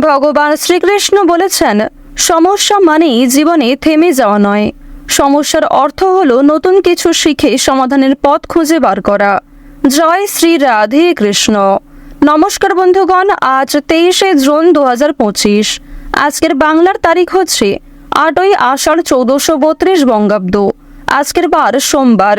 ভগবান শ্রীকৃষ্ণ বলেছেন, সমস্যা মানেই জীবনে থেমে যাওয়া নয়। সমস্যার অর্থ হলো নতুন কিছু শিখে সমাধানের পথ খুঁজে বার করা। জয় শ্রী রাধে কৃষ্ণ। নমস্কার বন্ধুগণ, আজ তেইশে জুন দু হাজার পঁচিশ। আজকের বাংলার তারিখ হচ্ছে আটই আষাঢ় চৌদ্দশো বত্রিশ বঙ্গাব্দ। আজকের বার সোমবার।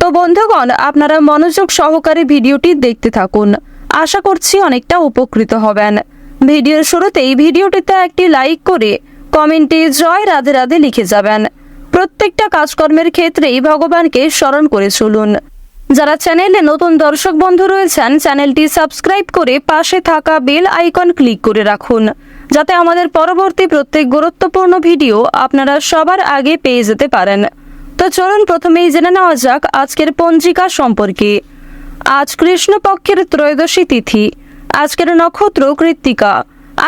তো বন্ধুগণ, আপনারা মনোযোগ সহকারে ভিডিওটি দেখতে থাকুন। আশা করছি অনেকটা উপকৃত হবেন। ভিডিওর শুরুতেই ভিডিওটিতে একটি লাইক করে কমেন্টে জয় রাধে রাধে লিখে যাবেন। প্রত্যেকটা কাজকর্মের ক্ষেত্রেই ভগবানকে স্মরণ করে চলুন। যারা চ্যানেলে নতুন দর্শক বন্ধু রয়েছেন, চ্যানেলটি সাবস্ক্রাইব করে পাশে থাকা বেল আইকন ক্লিক করে রাখুন, যাতে আমাদের পরবর্তী প্রত্যেক গুরুত্বপূর্ণ ভিডিও আপনারা সবার আগে পেয়ে যেতে পারেন। তো চলুন প্রথমেই জেনে নেওয়া যাক আজকের পঞ্জিকা সম্পর্কে। আজ কৃষ্ণপক্ষের ত্রয়োদশী তিথি, আজকের নক্ষত্র কৃত্তিকা।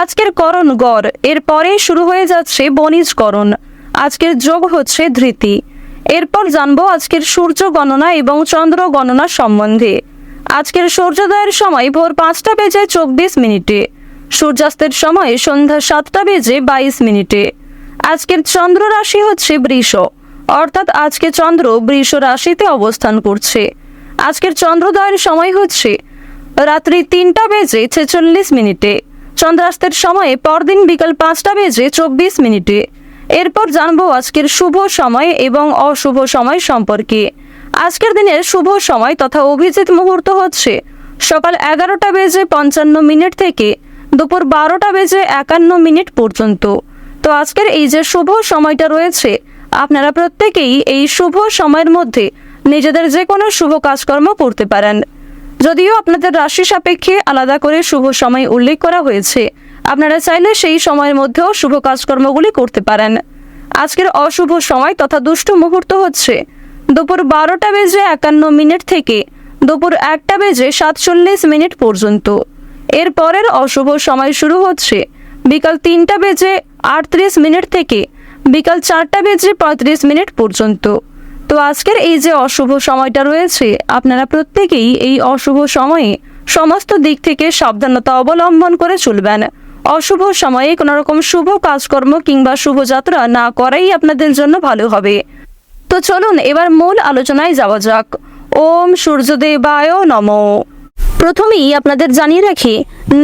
আজকের করণ গড় এর এরপরে শুরু হয়ে যাচ্ছে বণিজকরণ আজকের যোগ হচ্ছে ধৃতি। এরপর জানব আজকের সূর্য গণনা এবং চন্দ্র গণনা সম্বন্ধে। আজকের সূর্যোদয়ের সময় ভোর পাঁচটা বেজে চব্বিশ মিনিটে। সূর্যাস্তের সময় সন্ধ্যা সাতটা বেজে বাইশ মিনিটে। আজকের চন্দ্র রাশি হচ্ছে বৃষ। অর্থাৎ আজকে চন্দ্র বৃষ রাশিতে অবস্থান করছে। আজকের চন্দ্রোদয়ের সময় হচ্ছে রাত্রি তিনটা বেজে ছেচল্লিশ মিনিটে। চন্দ্রাস্তের সময়ে পরদিন বিকাল পাঁচটা বেজে চব্বিশ মিনিটে। এরপর জানব আজকের শুভ সময় এবং অশুভ সময় সম্পর্কে। আজকের দিনের শুভ সময় তথা অভিজিৎ মুহূর্ত হচ্ছে সকাল এগারোটা বেজে পঞ্চান্ন মিনিট থেকে দুপুর বারোটা বেজে একান্ন মিনিট পর্যন্ত। তো আজকের এই যে শুভ সময়টা রয়েছে আপনারা প্রত্যেকেই এই শুভ সময়ের মধ্যে নিজেদের যে কোনো শুভ কাজকর্ম করতে পারেন। যদিও আপনাদের রাশি সাপেক্ষে আলাদা করে শুভ সময় উল্লেখ করা হয়েছে, আপনারা চাইলে সেই সময়ের মধ্যেও শুভ কাজকর্মগুলি করতে পারেন। আজকের অশুভ সময় তথা দুষ্ট মুহূর্ত হচ্ছে, দুপুর বারোটা বেজে একান্ন মিনিট থেকে দুপুর একটা বেজে সাতচল্লিশ মিনিট পর্যন্ত। এর পরের অশুভ সময় শুরু হচ্ছে বিকাল তিনটা বেজে আটত্রিশ মিনিট থেকে বিকাল চারটা বেজে পঁয়ত্রিশ মিনিট পর্যন্ত। তো আজকের এই যে অশুভ সময়টা রয়েছে, আপনারা প্রত্যেকেই এই অশুভ সময়ে সমস্ত দিক থেকে সাবধানতা অবলম্বন করে চলবেন। অশুভ সময়ে কোনো রকম শুভ কাজকর্ম কিংবা শুভযাত্রা না করাই আপনাদের জন্য ভালো হবে। তো চলুন এবার মূল আলোচনায় যাওয়া যাক। ওম সূর্যদেবায় নমঃ। প্রথমেই আপনাদের জানিয়ে রাখি,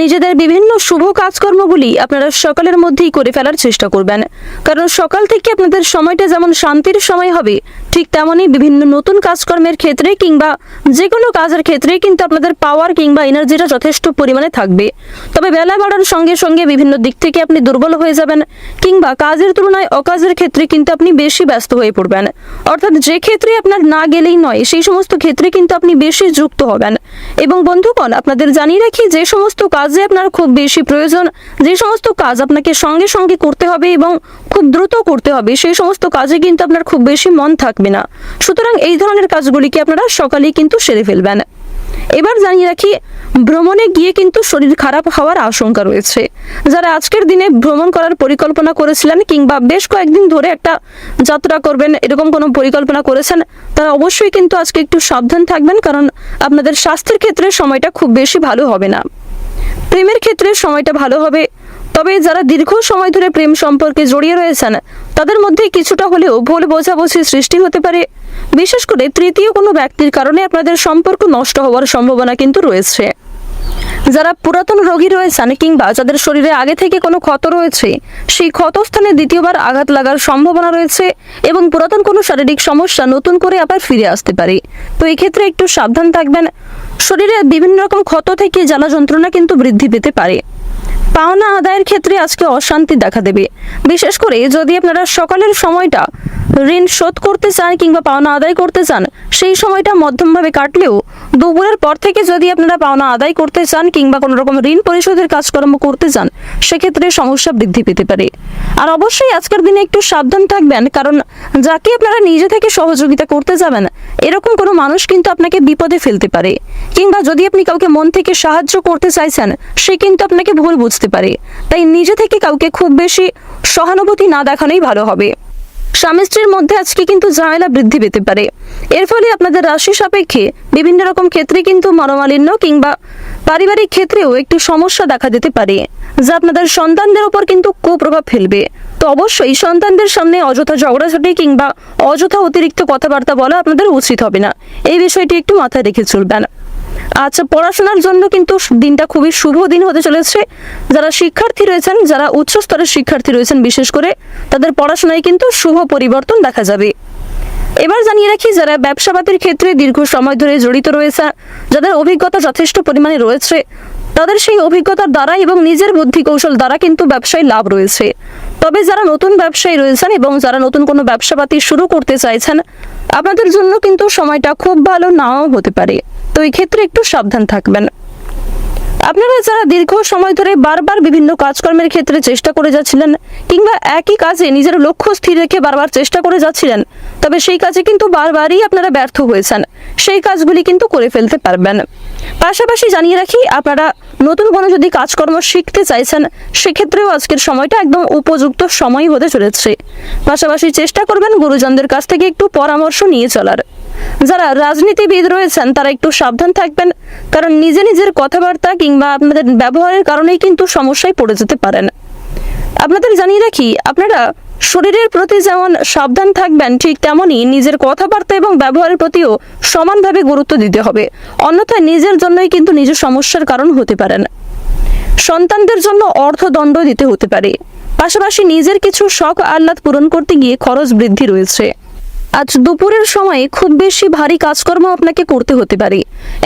নিজেদের বিভিন্ন শুভ কাজকর্মগুলি আপনারা সকালের মধ্যেই করে ফেলার চেষ্টা করবেন। কারণ সকাল থেকে আপনাদের সময়টা যেমন শান্তির সময় হবে ঠিক তেমনই বিভিন্ন নতুন কাজকর্মের ক্ষেত্রে কিংবা যে কোনো কাজের ক্ষেত্রে কিন্তু আপনাদের পাওয়ার কিংবা এনার্জিটা যথেষ্ট পরিমাণে থাকবে। তবে বেলা বাড়ার সঙ্গে সঙ্গে বিভিন্ন দিক থেকে আপনি দুর্বল হয়ে যাবেন কিংবা কাজের তুলনায় অকাজের ক্ষেত্রে কিন্তু আপনি বেশি ব্যস্ত হয়ে পড়বেন। অর্থাৎ যে ক্ষেত্রে আপনার না গেলেই নয়, সেই সমস্ত ক্ষেত্রে কিন্তু আপনি বেশি যুক্ত হবেন। এবং বন্ধুগণ, আপনাদের জানিয়ে রাখি যে সমস্ত কাজে আপনার খুব বেশি প্রয়োজন, যে সমস্ত কাজ আপনাকে সঙ্গে সঙ্গে করতে হবে এবং খুব দ্রুত করতে হবে, সেই সমস্ত কাজে কিন্তু আপনার খুব বেশি মন থাকবে না। সুতরাং এই ধরনের কাজগুলিকে আপনারা সকালেই কিন্তু সেরে ফেলবেন। এবার জানিয়ে রাখি, ভ্রমণে গিয়ে কিন্তু শরীর খারাপ হওয়ার আশঙ্কা রয়েছে। যারা আজকের দিনে ভ্রমণ করার পরিকল্পনা করেছিলেন কিংবা বেশ কয়েকদিন ধরে একটা যাত্রা করবেন, এরকম কোনো পরিকল্পনা করেছেন, তারা অবশ্যই কিন্তু আজকে একটু সাবধান থাকবেন, কারণ আপনাদের স্বাস্থ্যের ক্ষেত্রে সময়টা খুব বেশি ভালো হবে না। প্রেমের ক্ষেত্রে সময়টা ভালো হবে তবে যারা দীর্ঘ সময় ধরে প্রেম সম্পর্কে জড়িয়ে রয়েছেন, তাদের মধ্যে কিছুটা হলেও ভুল বোঝাবুঝি সৃষ্টি হতে পারে। বিশেষ করে তৃতীয় কোনো ব্যক্তির কারণে আপনাদের সম্পর্ক নষ্ট হওয়ার সম্ভাবনা কিন্তু রয়েছে। যারা পুরাতন রোগী রয়েছেন কিংবা যাদের শরীরে আগে থেকে কোনো ক্ষত রয়েছে, সেই ক্ষতস্থানে দ্বিতীয়বার আঘাত লাগার সম্ভাবনা রয়েছে এবং পুরাতন কোনো শারীরিক সমস্যা নতুন করে আবার ফিরে আসতে পারে। তো এই ক্ষেত্রে একটু সাবধান থাকবেন। শরীরে বিভিন্ন রকম ক্ষত থেকে জ্বালা যন্ত্রণা কিন্তু বৃদ্ধি পেতে পারে। পাওনা আদায়ের ক্ষেত্রে আজকে অশান্তি দেখা দেবে। বিশেষ করে যদি আপনারা সকালের সময়টা ঋণ শোধ করতে চান কিংবা পাওনা আদায় করতে চান, সেই সময়টা মধ্যমভাবে কাটলেও দুপুরের পর থেকে যদি আপনারা পাওনা আদায় করতে চান কিংবা কোনো রকম ঋণ পরিশোধের কাজকর্ম করতে চান, সেক্ষেত্রে সমস্যা বৃদ্ধি পেতে পারে। আর অবশ্যই আজকের দিনে একটু সাবধান থাকবেন, কারণ যাকে আপনারা নিজে থেকে সহযোগিতা করতে যাবেন, এরকম কোনো মানুষ কিন্তু আপনাকে বিপদে ফেলতে পারে। কিংবা যদি আপনি কাউকে মন থেকে সাহায্য করতে চাইছেন, সে কিন্তু আপনাকে ভুল বুঝতে পারে। তাই নিজে থেকে কাউকে খুব বেশি সহানুভূতি না দেখানোই ভালো হবে। স্বামী স্ত্রীর মধ্যে আজকে কিন্তু ঝামেলা বৃদ্ধি পেতে পারে। এর ফলে আপনাদের রাশি সাপেক্ষে বিভিন্ন রকম ক্ষেত্রে কিন্তু মনোমালিন্য কিংবা পারিবারিক ক্ষেত্রেও একটু সমস্যা দেখা দিতে পারে, যা আপনাদের সন্তানদের উপর কিন্তু কুপ্রভাব ফেলবে। তো অবশ্যই সন্তানদের সামনে অযথা ঝগড়াঝাটি কিংবা অযথা অতিরিক্ত কথাবার্তা বলা আপনাদের উচিত হবে না। এই বিষয়টি একটু মাথায় রেখে চলবেন। আচ্ছা পড়াশোনার জন্য কিন্তু দিনটা খুবই শুভ দিন হতে চলেছে। যারা শিক্ষার্থী রয়েছেন, যারা উচ্চ স্তরের শিক্ষার্থী রয়েছেন, বিশেষ করে তাদের পড়াশোনায় কিন্তু শুভ পরিবর্তন দেখা যাবে। এবার জানিয়ে রাখি, যারা ব্যবসাপাতির ক্ষেত্রে দীর্ঘ সময় ধরে জড়িত রয়েছে, যাদের অভিজ্ঞতা যথেষ্ট পরিমাণে রয়েছে, তাদের সেই অভিজ্ঞতার দ্বারা এবং নিজের বুদ্ধি কৌশল দ্বারা কিন্তু ব্যবসায় লাভ রয়েছে। তবে যারা নতুন ব্যবসায়ী রয়েছেন এবং যারা নতুন কোনো ব্যবসাপাতি শুরু করতে চাইছেন, আপনাদের জন্য কিন্তু সময়টা খুব ভালো নাও হতে পারে। তো এই ক্ষেত্রে একটু সাবধান থাকবেন। আপনারা যারা দীর্ঘ সময় ধরে বারবার বিভিন্ন কাজকর্মের ক্ষেত্রে চেষ্টা করে যাচ্ছিলেন কিংবা একই কাজে নিজের লক্ষ্য স্থির রেখে বারবার চেষ্টা করে যাচ্ছিলেন, তবে সেই কাজে কিন্তু বারবারই আপনারা ব্যর্থ হয়েছেন। সেই কাজগুলি কিন্তু করে ফেলতে পারবেন। পাশাপাশি জানিয়ে রাখি, আপনারা নতুন কোনো যদি কাজকর্ম শিখতে চাইছেন, সেক্ষেত্রেও আজকের সময়টা একদম উপযুক্ত সময় হতে চলেছে। পাশাপাশি চেষ্টা করবেন গুরুজনদের কাছ থেকে একটু পরামর্শ নিয়ে চলার। যারা রাজনীতিবিদ রয়েছেন, তারা একটু সাবধান থাকবেন, কারণ নিজে নিজের কথাবার্তা কিংবা আপনাদের ব্যবহারের কারণেই কিন্তু সমস্যায় পড়ে যেতে পারেন। আপনাদের জানিয়ে রাখি, আপনারা শরীরের প্রতি যেমন সাবধান থাকবেন, ঠিক তেমনই নিজের কথাবার্তা এবং ব্যবহারের প্রতিও সমানভাবে গুরুত্ব দিতে হবে। অন্যথায় নিজের জন্যই কিন্তু নিজের সমস্যার কারণ হতে পারেন। সন্তানদের জন্য অর্থদণ্ড দিতে হতে পারে। পাশাপাশি নিজের কিছু শখ আহ্লাদ পূরণ করতে গিয়ে খরচ বৃদ্ধি রয়েছে। আজ দুপুরের সময় খুব বেশি ভারী কাজকর্ম আপনাকে করতে হতে পারে।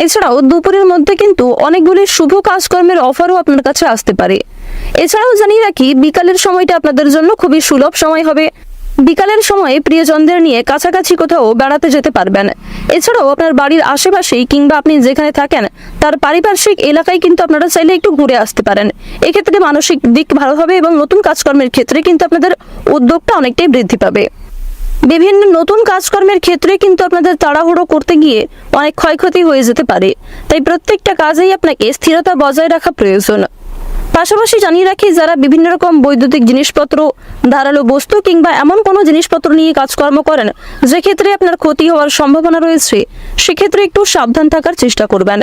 এছাড়াও দুপুরের মধ্যে কিন্তু অনেকগুলি শুভ কাজকর্মের অফারও আপনার কাছে আসতে পারে। এছাড়াও জানিয়ে রাখি, বিকালের সময়টা আপনাদের জন্য খুবই সুলভ সময় হবে। বিকালের সময় প্রিয়জনদের নিয়ে কাছাকাছি কোথাও বেড়াতে যেতে পারবেন। এছাড়াও আপনার বাড়ির আশেপাশেই কিংবা আপনি যেখানে থাকেন, তার পারিপার্শ্বিক এলাকায় কিন্তু আপনারা চাইলে একটু ঘুরে আসতে পারেন। এক্ষেত্রে মানসিক দিক ভালো হবে এবং নতুন কাজকর্মের ক্ষেত্রে কিন্তু আপনাদের উদ্যোগটা অনেকটাই বৃদ্ধি পাবে। বিভিন্ন নতুন কাজকর্মের ক্ষেত্রে কিন্তু আপনাদের তাড়াহুড়ো করতে গিয়ে অনেক ক্ষয়ক্ষতি হয়ে যেতে পারে। তাই প্রত্যেকটা কাজেই আপনাকে স্থিরতা বজায় রাখা প্রয়োজন। পাশাপাশি জানিয়ে রাখি, যারা বিভিন্ন রকম বৈদ্যুতিক জিনিসপত্র, ধারালো বস্তু কিংবা এমন কোনো জিনিসপত্র নিয়ে কাজকর্ম করেন যে ক্ষেত্রে আপনার ক্ষতি হওয়ার সম্ভাবনা রয়েছে, সেক্ষেত্রে একটু সাবধান থাকার চেষ্টা করবেন।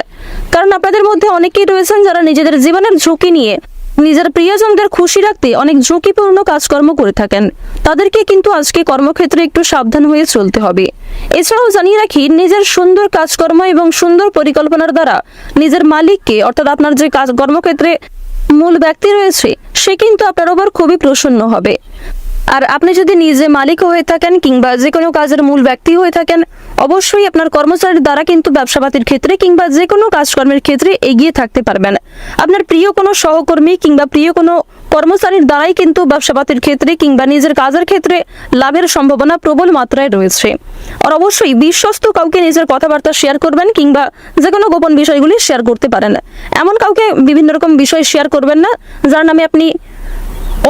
কারণ আপনাদের মধ্যে অনেকেই রয়েছেন যারা নিজেদের জীবনের ঝুঁকি নিয়ে নিজের প্রিয়জনদের খুশি রাখতে অনেক ঝুঁকিপূর্ণ কাজকর্ম করে থাকেন। তাদেরকে কিন্তু আজকে কর্মক্ষেত্রে একটু সাবধান হয়ে চলতে হবে। এছাড়াও জানিয়ে রাখি, নিজের সুন্দর কাজকর্ম এবং সুন্দর পরিকল্পনার দ্বারা নিজের মালিককে, অর্থাৎ আপনার যে কাজ কর্মক্ষেত্রে মূল ব্যক্তি রয়েছে, সে কিন্তু আপনার ওপর খুবই প্রসন্ন হবে। আর আপনি যদি নিজে মালিক হয়ে থাকেন কিংবা যে কোনো কাজের মূল ব্যক্তি হয়ে থাকেন অবশ্যই আপনার কর্মচারীর দ্বারা কিন্তু ব্যবসাপাতির ক্ষেত্রে কিংবা যে কোনো কাজকর্মের ক্ষেত্রে এগিয়ে থাকতে পারবেন। আপনার প্রিয় কোনো সহকর্মী কিংবা প্রিয় কোনো কর্মচারীর দ্বারাই কিন্তু ব্যবসাপাতির ক্ষেত্রে কিংবা নিজের কাজের ক্ষেত্রে লাভের সম্ভাবনা প্রবল মাত্রায় রয়েছে। আর অবশ্যই বিশ্বস্ত কাউকে নিজের কথাবার্তা শেয়ার করবেন কিংবা যে কোনো গোপন বিষয়গুলি শেয়ার করতে পারেন। এমন কাউকে বিভিন্ন রকম বিষয় শেয়ার করবেন না, যার নামে আপনি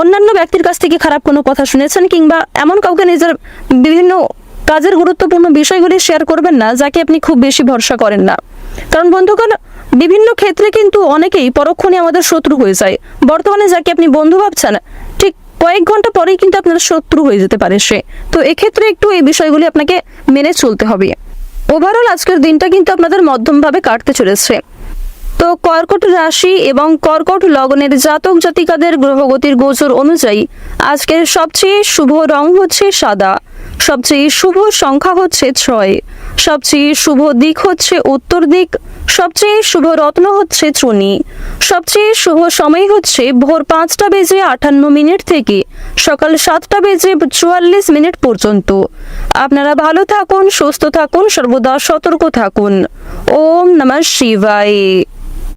অন্যান্য ব্যক্তির কাছ থেকে খারাপ কোনো কথা শুনেছেন কিংবা এমন কাউকে নিজের বিভিন্ন কাজের গুরুত্বপূর্ণ বিষয়গুলি শেয়ার করবেন না, যাকে আপনি খুব বেশি ভরসা করেন না। কারণ বন্ধুগণ, বিভিন্ন ক্ষেত্রে কিন্তু অনেকেই পরক্ষণে আমাদের শত্রু হয়ে যায়। বর্তমানে যাকে আপনি বন্ধু ভাবছেন, ঠিক কয়েক ঘণ্টা পরেই কিন্তু আপনার শত্রু হয়ে যেতে পারে সে। তো এক্ষেত্রে একটু এই বিষয়গুলি আপনাকে মেনে চলতে হবে। ওভারঅল আজকের দিনটা কিন্তু আপনাদের মধ্যমভাবে কাটতে চলেছে। তো কর্কট রাশি এবং কর্কট লগ্নের জাতক জাতিকাদের গ্রহগতির গোচর অনুযায়ী, আজকের সবচেয়ে শুভ রং হচ্ছে সাদা। সবচেয়ে শুভ সংখ্যা হচ্ছে ছয়। সবচেয়ে শুভ দিক হচ্ছে উত্তর দিক। সবচেয়ে শুভ রত্ন হচ্ছে চুনি। সবচেয়ে শুভ সময় হচ্ছে ভোর পাঁচটা বেজে আটান্ন মিনিট থেকে সকাল সাতটা বেজে চুয়াল্লিশ মিনিট পর্যন্ত। আপনারা ভালো থাকুন, সুস্থ থাকুন, সর্বদা সতর্ক থাকুন। ওম নমঃ শিবায়।